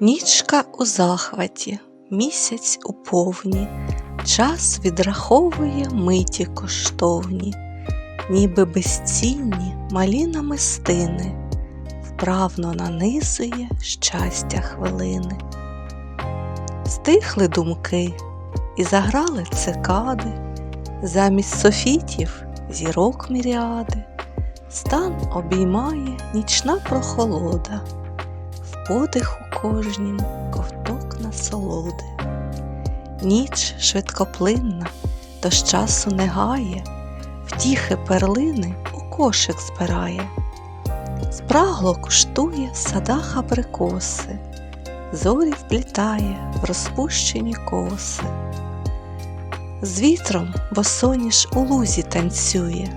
Нічка у захваті, місяць у повні, час відраховує миті коштовні, ніби безцінні малі намистини, вправно нанизує щастя хвилини. Стихли думки і заграли цикади, замість софітів зірок міріади, стан обіймає нічна прохолода подиху кожнім ковток насолоди. Ніч швидкоплинна, тож часу не гає, втіхи перлини у кошик збирає, спрагло куштує в садах абрикоси, зорі вплітає в розпущені коси. З вітром босоніж у лузі танцює,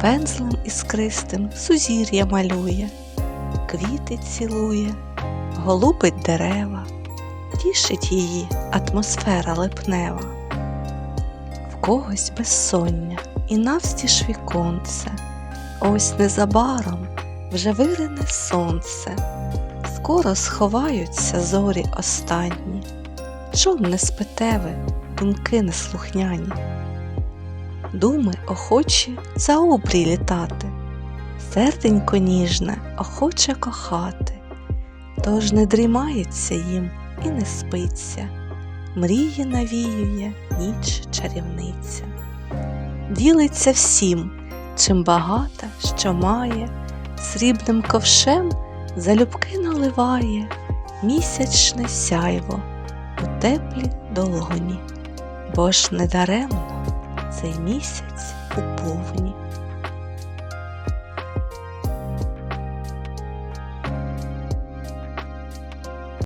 пензлем іскристим сузір'я малює квіти цілує, голубить дерева, тішить її атмосфера липнева. В когось безсоння і навстіж віконце, ось незабаром вже вирине сонце, скоро сховаються зорі останні, чом не спите думки неслухняні, думи охочі за обрій літати серденько ніжне охоче кохати, тож не дрімається їм і не спиться, мрії навіює ніч чарівниця, ділиться всім, чим багата, що має, срібним ковшем залюбки наливає. Місячне сяйво у теплі долоні, бо ж недаремно цей місяць у повні.